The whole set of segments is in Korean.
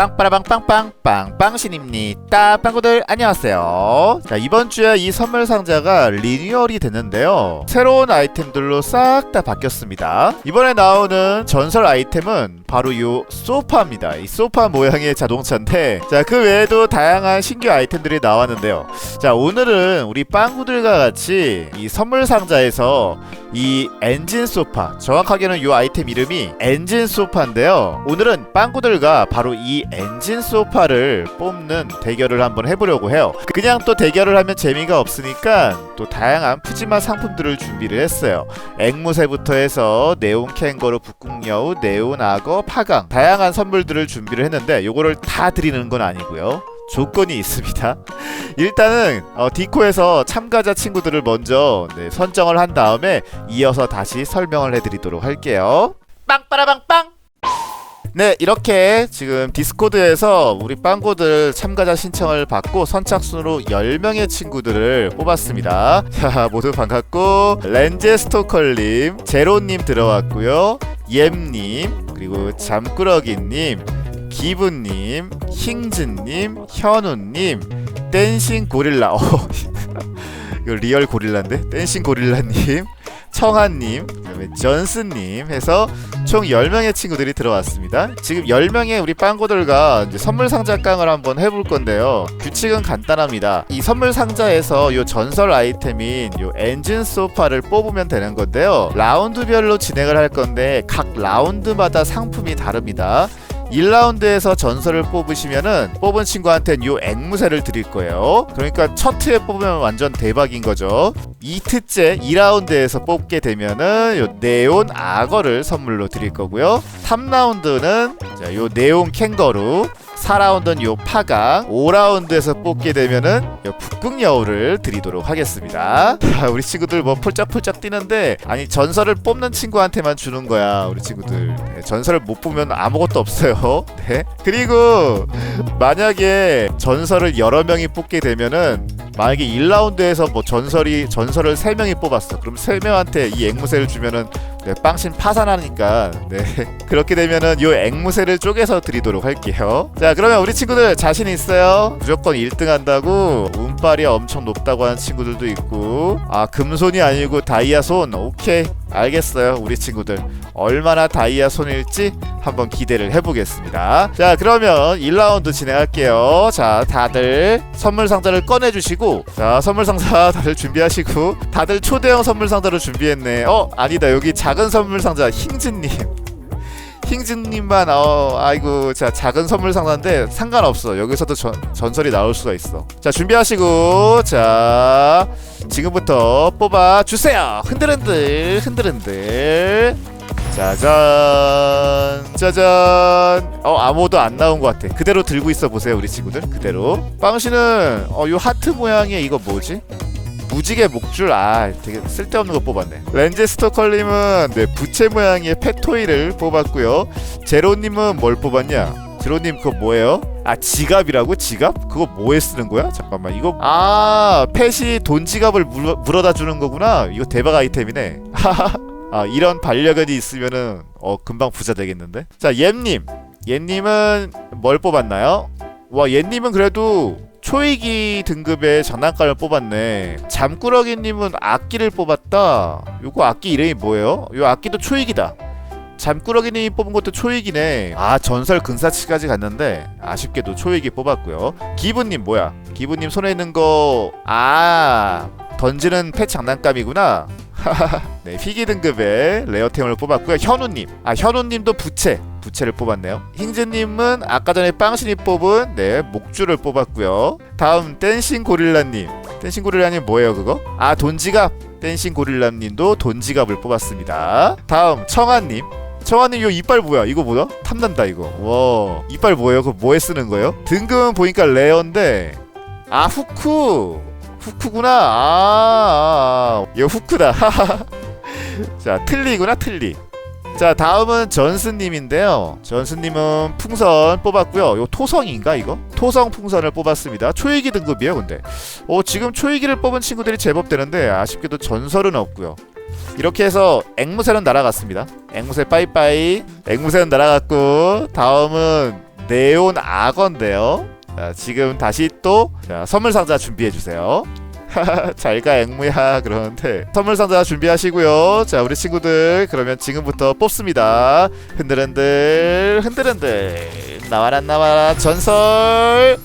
빵빠라빵 빵빵 빵빵신입니다. 빵구들 안녕하세요. 자 이번 주에 이 선물 상자가 리뉴얼이 됐는데요. 새로운 아이템들로 싹 다 바뀌었습니다. 이번에 나오는 전설 아이템은 바로 이 소파입니다. 이 소파 모양의 자동차인데 자 그 외에도 다양한 신규 아이템들이 나왔는데요. 자 오늘은 우리 빵구들과 같이 이 선물 상자에서 이 엔진 소파 정확하게는 이 아이템 이름이 엔진 소파인데요. 오늘은 빵구들과 바로 이 엔진 소파를 뽑는 대결을 한번 해보려고 해요. 그냥 또 대결을 하면 재미가 없으니까 또 다양한 푸짐한 상품들을 준비를 했어요. 앵무새부터 해서 네온 캥거루 북극여우 네온 악어 파강 다양한 선물들을 준비를 했는데 요거를 다 드리는 건 아니고요 조건이 있습니다. 일단은 어, 디코에서 참가자 친구들을 먼저 네, 선정을 한 다음에 이어서 다시 설명을 해드리도록 할게요. 빵빠라빵빵. 네 이렇게 지금 디스코드에서 우리 빵고들 참가자 신청을 받고 선착순으로 10명의 친구들을 뽑았습니다 자 모두 반갑고 렌제스토컬님 제로님 들어왔고요 옙님 그리고 잠꾸러기님 기분님 힝즈님 현우님 댄싱 고릴라 어 이거 리얼 고릴라인데 댄싱 고릴라님 청한님, 그다음에 전스님 해서 총 10명의 친구들이 들어왔습니다. 지금 10명의 우리 빵고들과 선물 상자 깡을 한번 해볼 건데요. 규칙은 간단합니다. 이 선물 상자에서 요 전설 아이템인 요 엔진 소파를 뽑으면 되는 건데요. 라운드별로 진행을 할 건데 각 라운드마다 상품이 다릅니다. 1라운드에서 전설을 뽑으시면은 뽑은 친구한테는 요 앵무새를 드릴 거예요. 그러니까 첫 트에 뽑으면 완전 대박인 거죠. 2트째 2라운드에서 뽑게 되면은 요 네온 악어를 선물로 드릴 거고요. 3라운드는 자, 요 네온 캥거루 4라운드는 요 파강 5라운드에서 뽑게 되면은 요 북극 여우를 드리도록 하겠습니다. 자, 우리 친구들 뭐 폴짝폴짝 뛰는데 아니 전설을 뽑는 친구한테만 주는 거야 우리 친구들. 네, 전설을 못 보면 아무것도 없어요. 네. 그리고 만약에 전설을 여러 명이 뽑게 되면은 만약에 1라운드에서 뭐 전설이 전설을 3명이 뽑았어. 그럼 3명한테 이 앵무새를 주면은 네, 빵신 파산하니까 네. 그렇게 되면은 요 앵무새를 쪼개서 드리도록 할게요. 자 그러면 우리 친구들 자신 있어요? 무조건 1등 한다고? 운빨이 엄청 높다고 하는 친구들도 있고. 아 금손이 아니고 다이아 손. 오케이 알겠어요 우리 친구들. 얼마나 다이아 손일지 한번 기대를 해보겠습니다. 자 그러면 1라운드 진행할게요. 자 다들 선물 상자를 꺼내주시고 자 선물 상자 다들 준비하시고 다들 초대형 선물 상자를 준비했네. 어 아니다. 여기 작은 선물 상자 힝즈님 킹즈님만 어 아이고 자 작은 선물 상자인데 상관없어. 여기서도 전, 전설이 나올 수가 있어. 자 준비하시고 자 지금부터 뽑아 주세요. 흔들흔들 흔들흔들. 짜잔 짜잔 어 아무도 안 나온 것 같아. 그대로 들고 있어 보세요 우리 친구들. 그대로. 빵씨는 어요 하트 모양의 이거 뭐지 무지개 목줄 아 되게 쓸데없는 거 뽑았네 렌즈 스토컬님은 네 부채 모양의 펫토이를 뽑았고요 제로님은 뭘 뽑았냐 제로님 그거 뭐예요? 아 지갑이라고? 지갑? 그거 뭐에 쓰는 거야? 잠깐만 이거 아 펫이 돈 지갑을 물어, 물어다 주는 거구나 이거 대박 아이템이네 아 이런 반려견이 있으면은 어 금방 부자 되겠는데 자 옙님 옙님은 뭘 뽑았나요? 와 옙님은 그래도 초이기 등급의 장난감을 뽑았네. 잠꾸러기님은 악기를 뽑았다. 요거 악기 이름이 뭐예요? 요 악기도 초이기다. 잠꾸러기님이 뽑은 것도 초이기네. 아 전설 근사치까지 갔는데 아쉽게도 초이기 뽑았고요. 기분님 뭐야? 기분님 손에 있는 거 아 던지는 펫 장난감이구나 네 희귀 등급의 레어템을 뽑았고요 현우님 아 현우님도 부채 부채를 뽑았네요. 흰즈님은 아까 전에 빵신이 뽑은 네 목줄을 뽑았고요. 다음 댄싱 고릴라님. 댄싱 고릴라님 뭐예요 그거? 아 돈지갑. 댄싱 고릴라님도 돈지갑을 뽑았습니다. 다음 청아님. 청아님 요 이빨 뭐야? 이거 뭐야? 탐난다 이거. 와 이빨 뭐예요? 그거 뭐에 쓰는 거예요? 등급은 보니까 레어인데 아 후쿠. 후쿠구나. 아, 아. 얘 후쿠다. 자 틀리구나 틀리. 자 다음은 전스님인데요 전스님은 풍선 뽑았고요 요 토성인가 이거? 토성 풍선을 뽑았습니다 초이기 등급이에요 근데 어 지금 초이기를 뽑은 친구들이 제법 되는데 아쉽게도 전설은 없고요 이렇게 해서 앵무새는 날아갔습니다 앵무새 빠이빠이 앵무새는 날아갔고 다음은 네온 악어인데요. 자, 지금 다시 또 자, 선물 상자 준비해 주세요. 잘가 앵무야 그러는데 선물 상자 준비하시고요. 자 우리 친구들 그러면 지금부터 뽑습니다. 흔들흔들 흔들흔들 나와라 나와라 전설.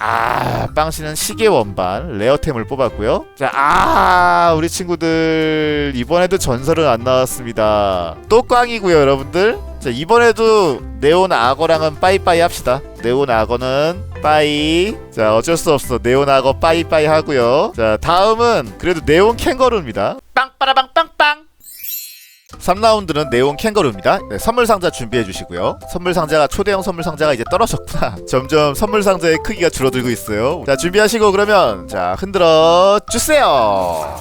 아 빵씨는 시계 원반 레어템을 뽑았고요. 자아 우리 친구들 이번에도 전설은 안 나왔습니다. 또 꽝이고요 여러분들. 자 이번에도 네온 악어랑은 빠이빠이 합시다. 네온 악어는 빠이. 자 어쩔 수 없어 네온 악어 빠이빠이 하고요. 자 다음은 그래도 네온 캥거루입니다. 빵빠라빵 빵빵. 3라운드는 네온 캥거루입니다. 네, 선물 상자 준비해 주시고요. 선물 상자가 초대형 선물 상자가 이제 떨어졌구나. 점점 선물 상자의 크기가 줄어들고 있어요. 자 준비하시고 그러면 자 흔들어 주세요.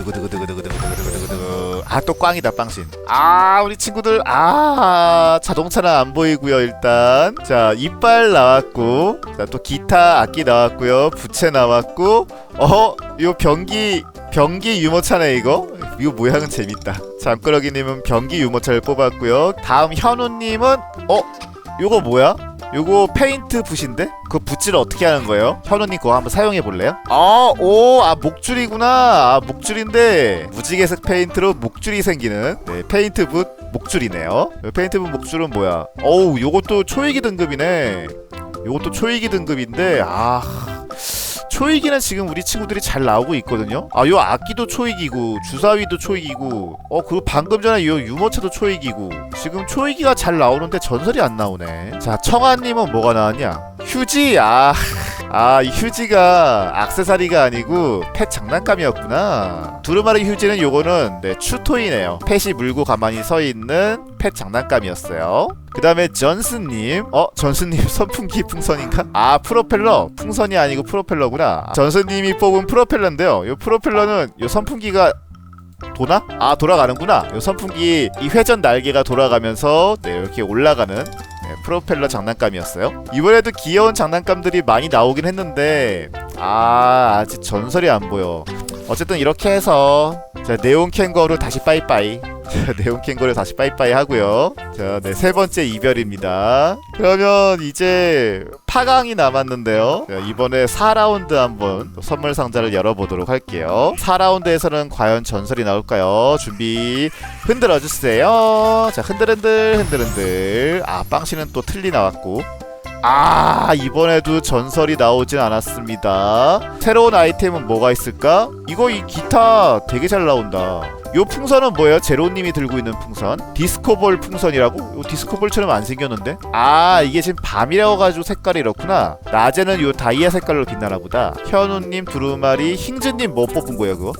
두구두구두구두구두구두구두구 아또 꽝이다 빵신. 아 우리 친구들 아 자동차는 안 보이고요 일단. 자 이빨 나왔고 자 또 기타 악기 나왔고요 부채 나왔고. 어 요 변기 변기 유모차네 이거? 이거 모양은 재밌다. 잠꾸러기님은 변기 유모차를 뽑았고요. 다음 현우님은 어 요거 뭐야 요거 페인트 붓인데? 그 붓질을 어떻게 하는 거예요? 현우님 그거 한번 사용해 볼래요? 아, 오, 아 목줄이구나. 아 목줄인데 무지개색 페인트로 목줄이 생기는 네, 페인트 붓 목줄이네요. 이 페인트 붓 목줄은 뭐야? 어우, 요것도 초이기 등급이네. 요것도 초이기 등급인데 아. 초이기는 지금 우리 친구들이 잘 나오고 있거든요. 아, 요 악기도 초이기고 주사위도 초이기고, 어, 그리고 방금 전에 요 유모차도 초이기고, 지금 초이기가 잘 나오는데 전설이 안 나오네. 자, 청아님은 뭐가 나왔냐? 휴지, 아, 아, 이 휴지가 악세사리가 아니고 펫 장난감이었구나. 두루마리 휴지는 요거는 네, 추토이네요. 펫이 물고 가만히 서 있는 펫 장난감이었어요. 그 다음에 전스님 어? 전스님 선풍기 풍선인가? 아 프로펠러 풍선이 아니고 프로펠러구나 전스님이 뽑은 프로펠러인데요 요 프로펠러는 요 선풍기가 도나? 아 돌아가는구나 요 선풍기 이 회전 날개가 돌아가면서 네 이렇게 올라가는 네, 프로펠러 장난감이었어요? 이번에도 귀여운 장난감들이 많이 나오긴 했는데 아 아직 전설이 안 보여. 어쨌든 이렇게 해서 자 네온 캥거루 다시 빠이빠이 자, 네온 캥거루 다시 빠이빠이 하고요. 자, 네, 세 번째 이별입니다. 그러면 이제 8강이 남았는데요. 자, 이번에 4라운드 한번 또 선물 상자를 열어보도록 할게요. 4라운드에서는 과연 전설이 나올까요? 준비 흔들어 주세요. 자, 흔들흔들 흔들흔들. 아, 빵씨는 또 틀리 나왔고. 아 이번에도 전설이 나오진 않았습니다 새로운 아이템은 뭐가 있을까? 이거 이 기타 되게 잘 나온다 요 풍선은 뭐예요? 제로님이 들고 있는 풍선 디스코볼 풍선이라고? 요 디스코볼처럼 안 생겼는데? 아 이게 지금 밤이라고 가지고 색깔이 이렇구나 낮에는 요 다이아 색깔로 빛나나 보다 현우님 두루마리 힝즈님 뭐 뽑은 거야 그거?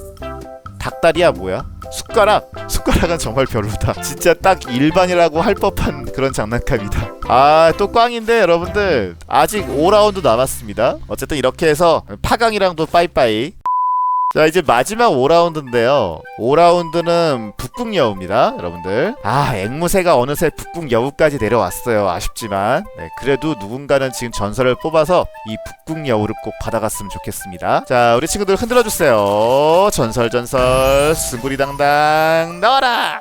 닭다리야 뭐야? 숟가락 숟가락은 정말 별로다 진짜 딱 일반이라고 할 법한 그런 장난감이다 아 또 꽝인데 여러분들. 아직 5라운드 남았습니다. 어쨌든 이렇게 해서 8강이랑도 빠이빠이. 자 이제 마지막 5라운드인데요. 5라운드는 북극 여우입니다 여러분들. 아 앵무새가 어느새 북극 여우까지 내려왔어요. 아쉽지만. 네, 그래도 누군가는 지금 전설을 뽑아서 이 북극 여우를 꼭 받아갔으면 좋겠습니다. 자 우리 친구들 흔들어주세요. 전설 전설. 승구리당당. 나와라!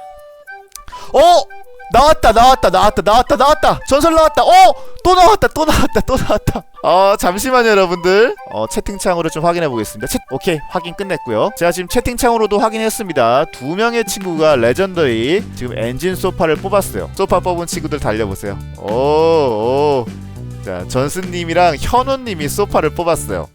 어? 나왔다 나왔다 나왔다 나왔다 나왔다. 전설 나왔다. 어? 또 나왔다 또 나왔다 또 나왔다. 어 잠시만요 여러분들. 어 채팅창으로 좀 확인해 보겠습니다. 채, 오케이. 확인 끝냈고요. 제가 지금 채팅창으로도 확인했습니다. 두 명의 친구가 레전더리 지금 엔진 소파를 뽑았어요. 소파 뽑은 친구들 달려보세요. 오오. 자 전스님이랑 현우님이 소파를 뽑았어요.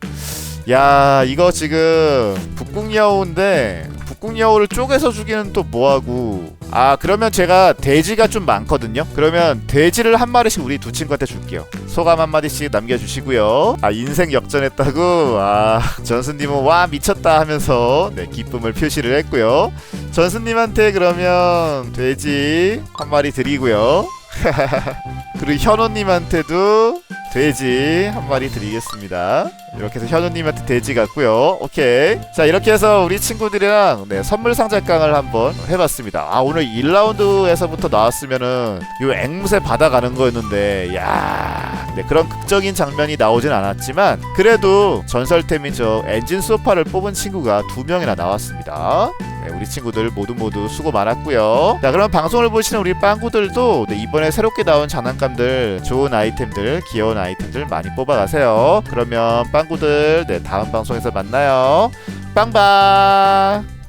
야 이거 지금 북극여우인데 북극여우를 쪼개서 죽이는 또 뭐하고 아 그러면 제가 돼지가 좀 많거든요? 그러면 돼지를 한 마리씩 우리 두 친구한테 줄게요. 소감 한 마디씩 남겨주시고요. 아 인생 역전했다고? 아 전스님은 와 미쳤다 하면서 네 기쁨을 표시를 했고요. 전스님한테 그러면 돼지 한 마리 드리고요. 그리고 현우님한테도 돼지 한 마리 드리겠습니다. 이렇게 해서 현우님한테 돼지 같고요. 오케이. 자 이렇게 해서 우리 친구들이랑 네, 선물 상자깡을 한번 해봤습니다. 아 오늘 1라운드에서부터 나왔으면은 요 앵무새 받아가는 거였는데 야 네, 그런 극적인 장면이 나오진 않았지만 그래도 전설템이죠 엔진 소파를 뽑은 친구가 두 명이나 나왔습니다. 네, 우리 친구들 모두 모두 수고 많았고요. 자, 그럼 방송을 보시는 우리 빵구들도 네, 이번에 새롭게 나온 장난감들, 좋은 아이템들, 귀여운 아이템들 많이 뽑아가세요. 그러면 빵구들 네, 다음 방송에서 만나요. 빵빵.